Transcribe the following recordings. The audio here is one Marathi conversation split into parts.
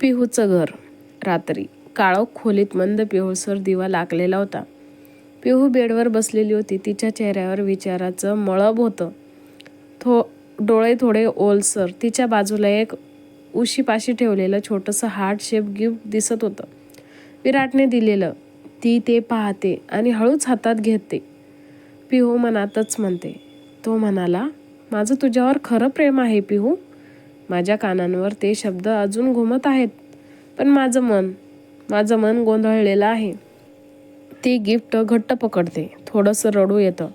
पिहूचं घर. रात्री काळो खोलीत मंद पिहूसर दिवा लागलेला होता. पिहू बेडवर बसलेली होती. तिच्या चेहऱ्यावर विचाराचं मळब होतं. थो डोळे थोडे ओलसर तिच्या बाजूला एक उशीपाशी ठेवलेलं छोटंसं हार्ट शेप गिफ्ट दिसत होतं. विराटने दिलेलं ती ते पाहते आणि हळूच हातात घेते. पिहू मनातच म्हणते तो म्हणाला माझं तुझ्यावर खरं प्रेम आहे पिहू. माझ्या कानांवर ते शब्द अजून घुमत आहेत. पण माझं मन माझं मन गोंधळलेलं आहे. ती गिफ्ट घट्ट पकडते थोडंसं रडू येतं.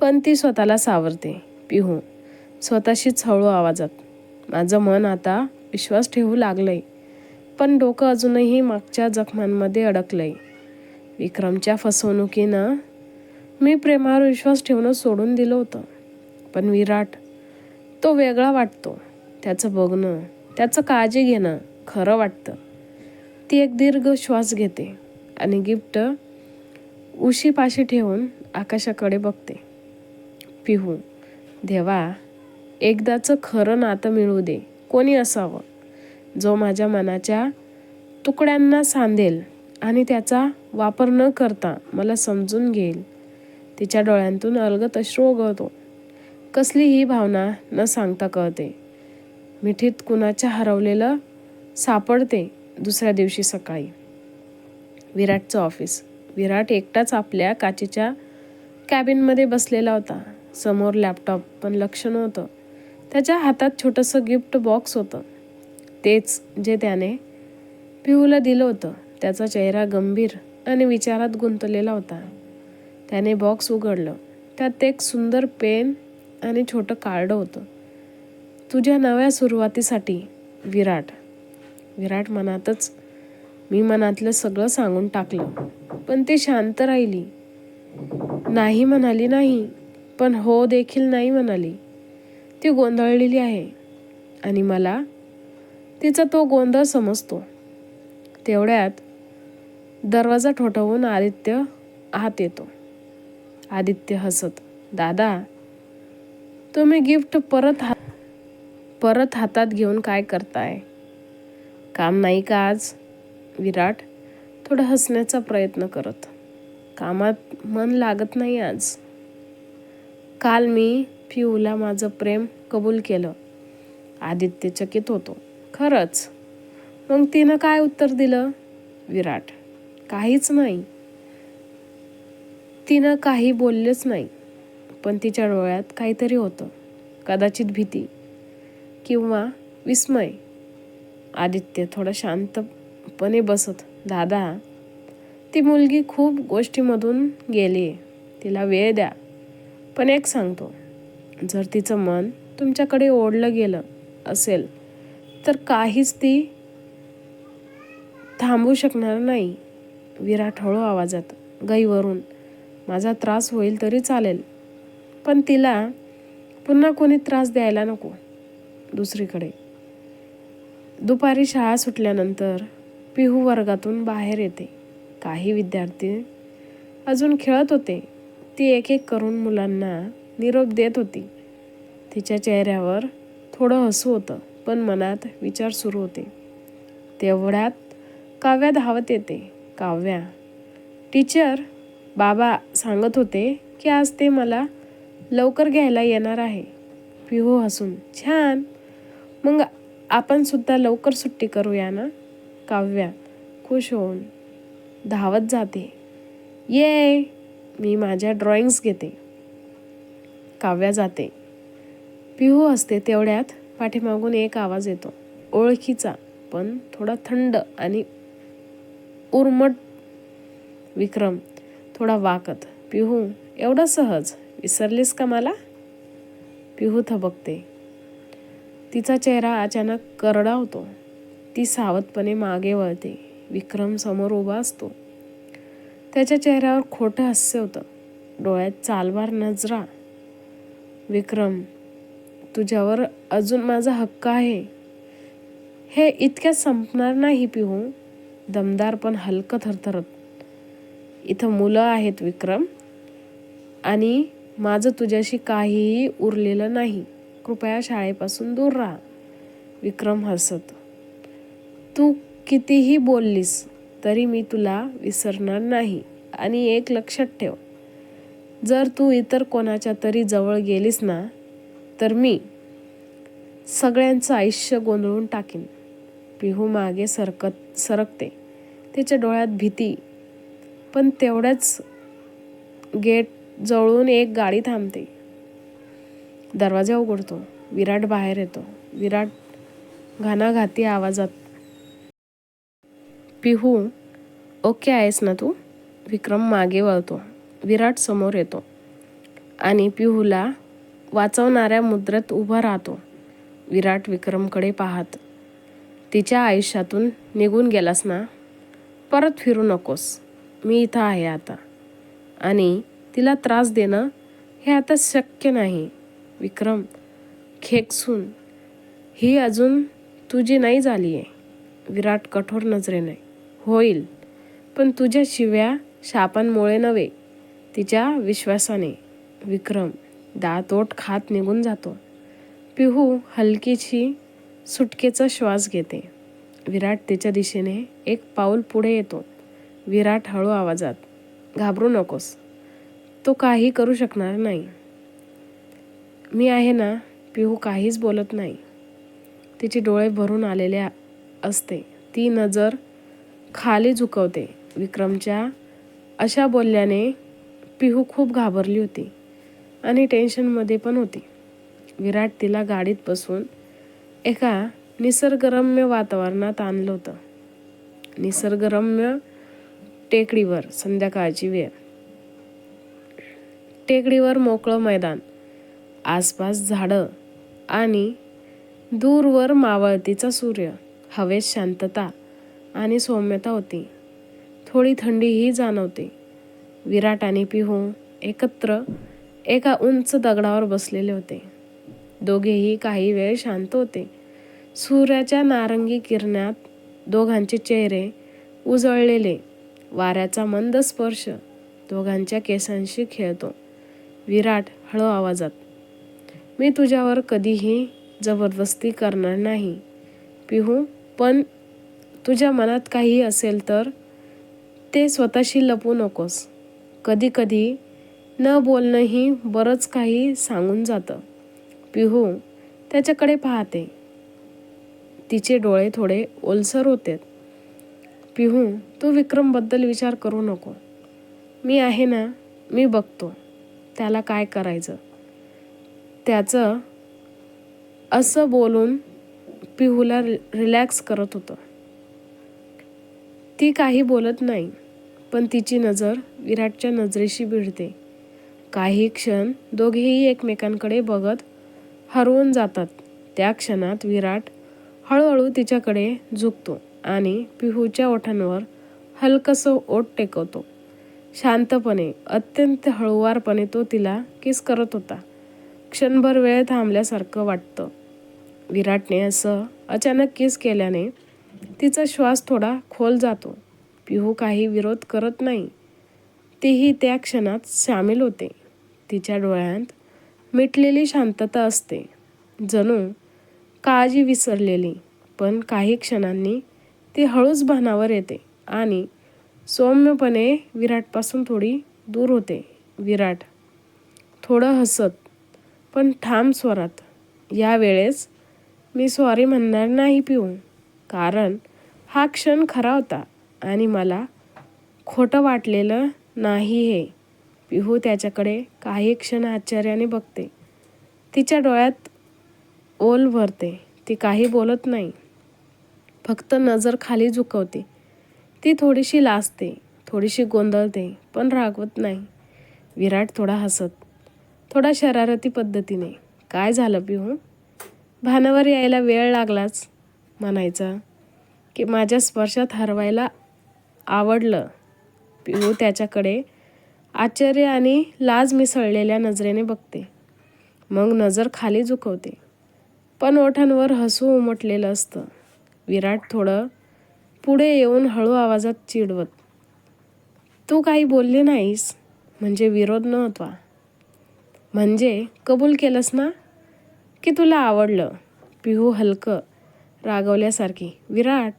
पण ती स्वतःला सावरते. पिहू स्वतःशीच हळू आवाजात. माझं मन आता विश्वास ठेवू लागलंय. पण डोकं अजूनही मागच्या जखमांमध्ये अडकलंय. विक्रमच्या फसवणुकीनं मी प्रेमावर विश्वास ठेवणं सोडून दिलं होतं. पण विराट तो वेगळा वाटतो. त्याचं बघणं त्याचं काळजी घेणं खरं वाटतं. ती एक दीर्घ श्वास घेते आणि गिफ्ट उशीपाशी ठेवून आकाशाकडे बघते. पिहू देवा एकदाचं खरं नातं मिळू दे. कोणी असावं? जो माझ्या मनाच्या तुकड्यांना सांधेल आणि त्याचा वापर न करता मला समजून घेईल. तिच्या डोळ्यांतून अलगत अश्रू उगवतो कसली ही भावना न सांगता कळते. मिठीत कुणाच्या हरवलेलं सापडते दुसऱ्या दिवशी सकाळी? विराटचं ऑफिस विराट एकटाच आपल्या काचेच्या कॅबिनमध्ये बसलेला होता. समोर लॅपटॉप पण लक्ष नव्हतं. त्याच्या हातात छोटंसं गिफ्ट बॉक्स होतं. तेच जे त्याने पिहूला दिलं होतं. त्याचा चेहरा गंभीर आणि विचारात गुंतलेला होता. त्याने बॉक्स उघडलं. त्यात एक सुंदर पेन आणि छोटं कार्ड होतं. तुझ्या नव्या सुरुवातीसाठी विराट. विराट मनातच मी मनातलं सगळं सांगून टाकलं पण ती शांत राहिली. नाही म्हणाली नाही पण हो देखील नाही म्हणाली. ती गोंधळलेली आहे आणि मला तिचा तो गोंधळ समजतो. तेवढ्यात दरवाजा ठोठवून आदित्य आत येतो. आदित्य हसत दादा तुम्ही गिफ्ट परत हात परत हातात घेऊन काय करताय? काम नाही का आज? विराट थोडं हसण्याचा प्रयत्न करत. कामात मन लागत नाही आज. काल मी पिऊला माझं प्रेम कबूल केलं. आदित्य चकित होतो. खरंच? मग तिनं काय उत्तर दिलं? विराट काहीच नाही. तिनं काही बोललंच नाही. पण तिच्या डोळ्यात काहीतरी होतं. कदाचित भीती. किंवा विस्मय. आदित्य थोडं शांतपणे बसत. दादा ती मुलगी खूप गोष्टीमधून गेली तिला वेळ द्या. पण एक सांगतो. जर तिचं मन तुमच्याकडे ओढलं गेलं असेल तर काहीच ती थांबू शकणार नाही. विराट हळू आवाजात गईवरून माझा त्रास होईल तरी चालेल. पण तिला पुन्हा कोणी त्रास द्यायला नको. दुसरीकडे. दुपारी शाळा सुटल्यानंतर पिहू वर्गातून बाहेर येते. काही विद्यार्थी अजून खेळत होते. ती एक एक करून मुलांना निरोप देत होती. तिच्या चेहऱ्यावर थोडं हसू होतं पण मनात विचार सुरू होते. तेवढ्यात काव्या धावत येते. काव्या टीचर बाबा सांगत होते की आज ते मला लवकर घ्यायला येणार आहे. पिहू हसून छान. मग आपण सुद्धा लवकर सुट्टी करूया ना? काव्या खुश होऊन. धावत जाते. ये मी माझ्या ड्रॉइंग्स घेते. काव्या जाते. पिहू असते तेवढ्यात पाठीमागून एक आवाज येतो. ओळखीचा पण थोडा थंड आणि उर्मट. विक्रम थोडा वाकत. पिहू एवढं सहज. विसरलीस का मला? पिहू थबकते. तिचा चेहरा अचानक करडा होतो. ती सावधपणे मागे वळते. विक्रम समोर उभा असतो. त्याच्या चेहऱ्यावर खोटं हास्य होतं. डोळ्यात चालवार नजरा. विक्रम तुझ्यावर अजून माझा हक्क आहे. हे इतक्यात संपणार नाही पिहू. दमदार पण हलकं थरथरत. इथं मुलं आहेत विक्रम. आणि माझं तुझ्याशी काहीही उरलेलं नाही. कृपया शाळेपासून दूर राहा. विक्रम हसत तू कितीही बोललीस तरी मी तुला विसरणार नाही आणि एक लक्षात ठेव. जर तू इतर कोणाच्या तरी जवळ गेलीस ना तर मी सगळ्यांचं आयुष्य गोंधळून टाकीन. पिहू मागे सरकत सरकते. त्याच्या डोळ्यात भीती पण तेवढ्याच गेट जवळून एक गाडी थांबते. दरवाजा उघडतो. विराट बाहेर येतो. विराट घाणाघाती आवाजात पिहू ओके आहेस ना तू? विक्रम मागे वळतो. विराट समोर येतो आणि पिहूला वाचवणाऱ्या मुद्रेत उभा राहतो. विराट विक्रमकडे पाहत तिच्या आयुष्यातून निघून गेलास ना? परत फिरू नकोस. मी इथं आहे आता आणि तिला त्रास देणं हे आता शक्य नाही. विक्रम खेकसून ही अजून तुझी नाही झाली आहे विराट कठोर नजरेने होईल पण तुझ्या शिव्या शापांमुळे नव्हे तिच्या विश्वासाने. विक्रम दातोट खात निघून जातो. पिहू हलकीची सुटकेचा श्वास घेते. विराट तिच्या दिशेने एक पाऊल पुढे येतो. विराट हळू आवाजात घाबरू नकोस. तो काही करू शकणार नाही. मी आहे ना पिहू काहीच बोलत नाही. तिचे डोळे भरून आलेले असते. ती नजर खाली झुकवते. विक्रमच्या अशा बोलल्याने पिहू खूप घाबरली होती आणि टेन्शनमध्ये पण होती. विराट तिला गाडीत बसून एका निसर्गरम्य वातावरणात आणलं होतं. निसर्गरम्य टेकडीवर संध्याकाळची वेळ. टेकडीवर मोकळं मैदान. आसपास झाडं आणि दूरवर मावळतीचा सूर्य. हवेत शांतता आणि सौम्यता होती. थोडी थंडीही जाणवते. विराट आणि पिहू एकत्र एका उंच दगडावर बसलेले होते. दोघेही काही वेळ शांत होते. सूर्याच्या नारंगी किरणात दोघांचे चेहरे उजळलेले. वाऱ्याचा मंद स्पर्श दोघांच्या केसांशी खेळतो. विराट हळू आवाजात मी तुझ्यावर कधीही जबरदस्ती करणार नाही. पिहू पण तुझ्या मनात काही असेल तर ते स्वतःशी लपू नकोस. कधी कधी न बोलणंही बरंच काही सांगून जातं. पिहू त्याच्याकडे पाहते. तिचे डोळे थोडे ओलसर होते पिहू तू विक्रमबद्दल विचार करू नको. मी आहे ना मी बघतो. त्याला काय करायचं? त्याचं असं बोलून पिहूला रिलॅक्स करत होतं. ती काही बोलत नाही पण तिची नजर विराटच्या नजरेशी भिडते. काही क्षण दोघेही एकमेकांकडे बघत हरवून जातात. त्या क्षणात विराट हळूहळू तिच्याकडे झुकतो आणि पिहूच्या ओठांवर हलकसं ओठ टेकवतो. शांतपणे अत्यंत हळुवारपणे तो तिला किस करत होता. क्षणभर वेळ थांबल्यासारखं वाटतं. विराटने असं अचानक किस केल्याने तिचा श्वास थोडा खोल जातो. पिहू काही विरोध करत नाही. तीही त्या क्षणात सामील होते. तिच्या डोळ्यात मिटलेली शांतता असते. जणू काळजी विसरलेली पण काही क्षणांनी ती हळूच भानावर येते आणि सौम्यपणे विराटपासून थोडी दूर होते. विराट थोडं हसत पण ठाम स्वरात. यावेळेस मी सॉरी म्हणणार नाही पिऊ कारण हा क्षण खरा होता आणि मला खोटं वाटलेलं नाही हे. पिहू त्याच्याकडे काही क्षण आश्चर्याने बघते. तिच्या डोळ्यात ओल भरते. ती काही बोलत नाही. फक्त नजर खाली झुकवते. ती थोडीशी लाजते थोडीशी गोंधळते पण रागवत नाही. विराट थोडा हसत. थोडा शरारती पद्धतीने. काय झालं पिहू? भानावर यायला वेळ लागलाच म्हणायचा. की माझ्या स्पर्शात हरवायला आवडलं. पिहू त्याच्याकडे आश्चर्य आणि लाज मिसळलेल्या नजरेने बघते. मग नजर खाली झुकवते. पण ओठांवर हसू उमटलेलं असतं. विराट थोडं पुढे येऊन हळू आवाजात चिडवत तू काही बोलली नाहीस म्हणजे विरोध नव्हता. म्हणजे कबूल केलंस ना? की तुला आवडलं? पिहू हलकं रागवल्यासारखी. विराट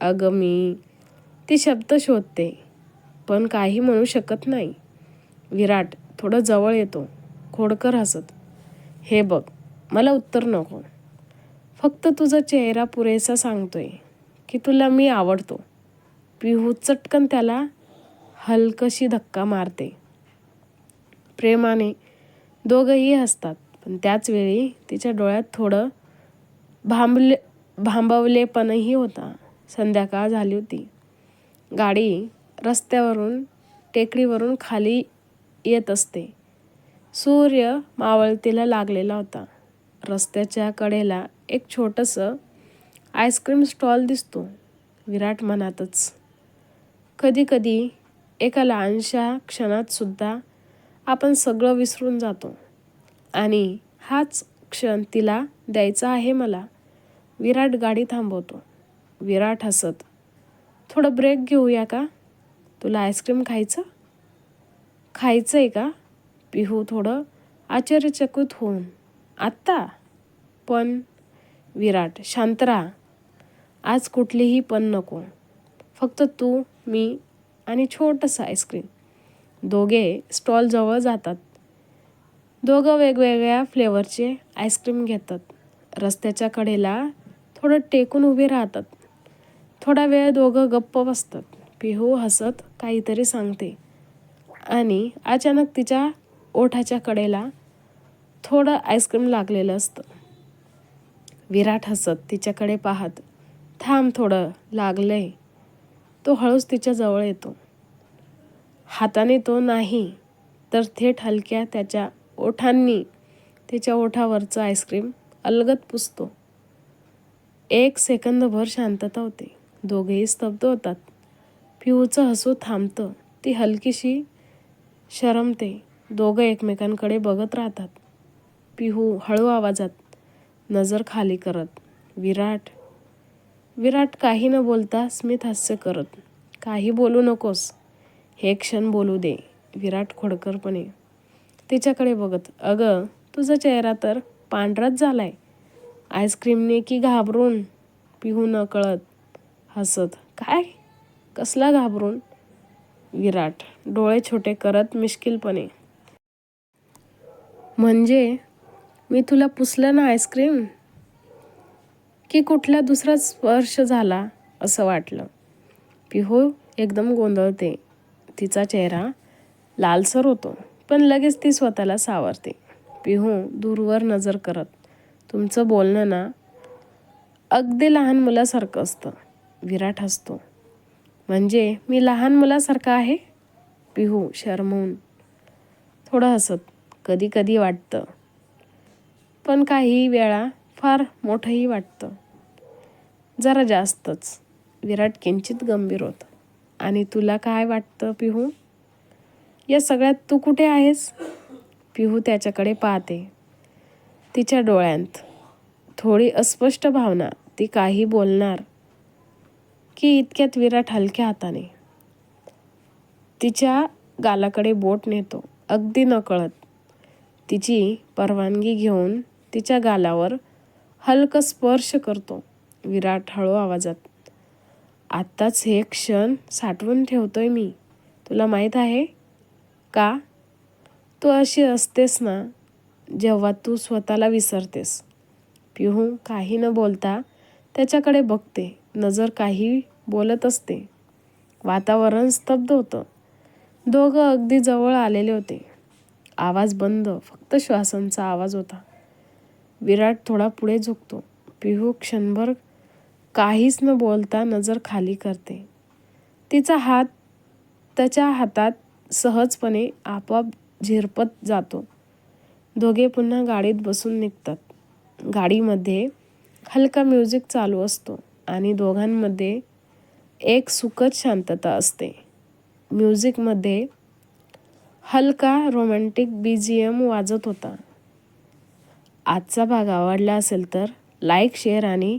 अगं मी ती शब्द शोधते पण काही म्हणू शकत नाही. विराट थोडं जवळ येतो. खोडकर हसत. हे बघ मला उत्तर नको. फक्त तुझा चेहरा पुरेसा सांगतोय की तुला मी आवडतो. पिहू चटकन त्याला हलकशी धक्का मारते. प्रेमाने दोघंही हसतात. पण त्याचवेळी तिच्या डोळ्यात थोडं भांबले भांबवलेपणही होता. संध्याकाळ झाली होती. गाडी रस्त्यावरून टेकडीवरून खाली येत असते. सूर्य मावळतीला लागलेला होता. रस्त्याच्या कडेला एक छोटंसं आईस्क्रीम स्टॉल दिसतो. विराट मनातच. कधी कधी एका लहानशा क्षणातसुद्धा आपण सगळं विसरून जातो. आणि हाच क्षण तिला द्यायचा आहे मला. विराट गाडी थांबवतो. विराट हसत थोडं ब्रेक घेऊया का? तुला आईस्क्रीम खायचं खायचं? आहे का? पिहू थोडं आश्चर्यचकित होऊन. आत्ता? पण विराट शांत राहा. आज कुठलीही पण नको. फक्त तू मी आणि छोटंसं आईस्क्रीम दोघे स्टॉलजवळ जातात. दोघं वेगवेगळ्या फ्लेवरचे आईस्क्रीम घेतात. रस्त्याच्या कडेला थोडं टेकून उभे राहतात. थोडा वेळ दोघं गप्प बसतात. पिहू हसत काहीतरी सांगते. आणि अचानक तिच्या ओठाच्या कडेला थोडं आईस्क्रीम लागलेलं असतं. विराट हसत तिच्याकडे पाहत थांब थोडं लागलंय. तो हळूच तिच्याजवळ येतो. हाताने तो नाही तर थेट हलक्या त्याच्या ओठांनी तिच्या ओठावरचं आईस्क्रीम अलगत पुसतो. एक सेकंदभर शांतता होते. दोघेही स्तब्ध होतात. पिऊचं हसू थांबतं. ती हलकीशी शरमते. दोघं एकमेकांकडे बघत राहतात. पिहू हळू आवाजात नजर खाली करत. विराट विराट काही न बोलता स्मित हास्य करत. काही बोलू नकोस. हे क्षण बोलू दे विराट खोडकरपणे. तिच्याकडे बघत अगं तुझा चेहरा तर पांढराच झालाय. आईस्क्रीमने की घाबरून? पिहू न कळत हसत काय? कसला घाबरून? विराट डोळे छोटे करत मिश्किलपणे. म्हणजे? मी तुला पुसलं ना आईस्क्रीम? की कुठला दुसरा स्पर्श झाला? असं वाटलं. पिहू एकदम गोंधळते. तिचा चेहरा लालसर होतो पण लगेच ती स्वतःला सावरते. पिहू दूरवर नजर करत तुमचं बोलणं ना अगदी लहान मुलासारखं असतं. विराट हसतो. म्हणजे मी लहान मुलासारखं आहे? पिहू शरमवून थोडं हसत. कधी कधी वाटतं पण काही वेळा फार मोठंही वाटतं. जरा जास्तच. विराट किंचित गंभीर होतं. आणि तुला काय वाटतं पिहू? या सगळ्यात तू कुठे आहेस? पिहू त्याच्याकडे पाहते. तिच्या डोळ्यांत थोडी अस्पष्ट भावना ती काही बोलणार की इतक्यात विराट हलक्या हाताने. तिच्या गालाकडे बोट नेतो अगदी नकळत. तिची परवानगी घेऊन तिच्या गालावर हलकं स्पर्श करतो विराट हळू आवाजात. आत्ताच हे क्षण साठवून ठेवतो आहे मी. तुला माहीत आहे का? तू अशी असतेस ना जेव्हा तू स्वतःला विसरतेस. पिहू काही न बोलता त्याच्याकडे बघते नजर काही बोलत असते. वातावरण स्तब्ध होतं. दोघं अगदी जवळ आलेले होते. आवाज बंद फक्त श्वासांचा आवाज होता. विराट थोडा पुढे झुकतो. पिहू क्षणभर काहीच न बोलता नजर खाली करते. तिचा हात त्याच्या हातात सहजपणे आपोआप झिरपत जातो. दोघे पुन्हा गाडीत बसून निघतात. गाडीमध्ये हलका म्युझिक चालू असतो आणि दोघांमध्ये एक सुखद शांतता असते. म्युझिकमध्ये हलका रोमॅन्टिक बी जी एम वाजत होता. आजचा भाग आवडला असेल तर लाईक शेअर आणि